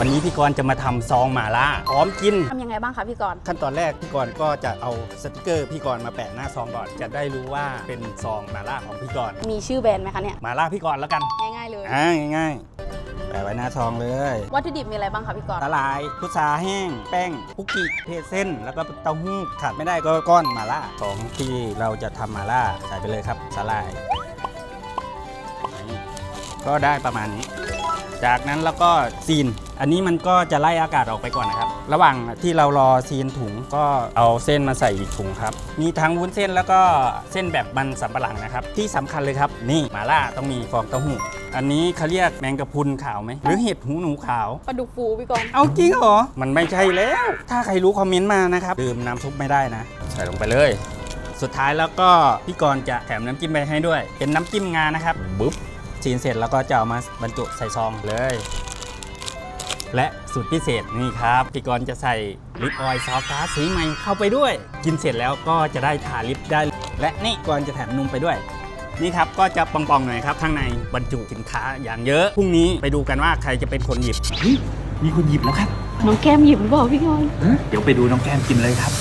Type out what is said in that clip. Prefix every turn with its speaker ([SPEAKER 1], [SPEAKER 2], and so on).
[SPEAKER 1] วันนี้พี่กรณ์จะมาทำซองหมาล่าพร้อมกิน
[SPEAKER 2] ทำยังไงบ้างคะพี่กรณ์
[SPEAKER 1] ขั้นตอนแรกพี่กรณ์ก็จะเอาสติกเกอร์พี่กรณ์มาแปะหน้าซองก่อน จะได้รู้ว่าเป็นซองหมาล่าของพี่กรณ์
[SPEAKER 2] มีชื่อแบรนด์ไหมคะเนี่ย
[SPEAKER 1] หมาล่าพี่กรณ์แล้วกัน
[SPEAKER 2] ง่ายๆเลย
[SPEAKER 1] อ่าง่ายๆแปะไว้หน้าซองเลย
[SPEAKER 2] วัตถุดิบมีอะไรบ้างคะพี่กรณ์
[SPEAKER 1] สาหร่ายพุทราแห้ง แป้งคุกกี้เทเส้น แล้วก็เต้าหู้ขาดไม่ได้ก็ก้อนหมาล่าของที่เราจะทำหมาล่าใส่ไปเลยครับสาหร่ายนี่ก็ได้ประมาณนี้ จากนั้นแล้วก็ซีน อันนี้มันก็จะไล่อากาศออกไปก่อนนะครับ ระหว่างที่เรารอซีนถุงก็เอาเส้นมาใส่อีกถุงครับ มีทั้งวุ้นเส้นแล้วก็เส้นแบบมันสำปะหลังนะครับ ที่สำคัญเลยครับ นี่หมาล่าต้องมีฟองเต้าหู้ อันนี้เขาเรียกแมงกะพรุนขาวไหม หรือเห็ดหูหนูขาว
[SPEAKER 2] ปลาดุกฟูพี่กรณ์
[SPEAKER 1] เอาจริงเหรอ มันไม่ใช่แล้ว ถ้าใครรู้คอมเมนต์มานะครับ ดื่มน้ำซุปไม่ได้นะ ใส่ลงไปเลย สุดท้ายแล้วก็พี่กรณ์จะแถมน้ำจิ้มไปให้ด้วย เป็นน้ำจิ้มงานะครับบุ๊บชีนเสร็จแล้วก็จะเอามาบรรจุใส่ซองเลย และสูตรพิเศษนี่ครับพี่กรณ์จะใส่ลิปออยล์ซอสฟ้าสีใหม่เข้าไปด้วย กินเสร็จแล้วก็จะได้ทาลิปได้ และนี่กรณ์จะแถมนมไปด้วยนี่ครับ ก็จะปองๆหน่อยครับ ข้างในบรรจุสินค้าอย่างเยอะ พรุ่งนี้ไปดูกันว่าใครจะเป็นคนหยิบเฮ้ยมีคนหยิบแล้วครับ
[SPEAKER 2] น้องแก้มหยิบหรือเปล่าพี่กรณ์
[SPEAKER 1] เดี๋ยวไปดูน้องแก้มกินเลยครับ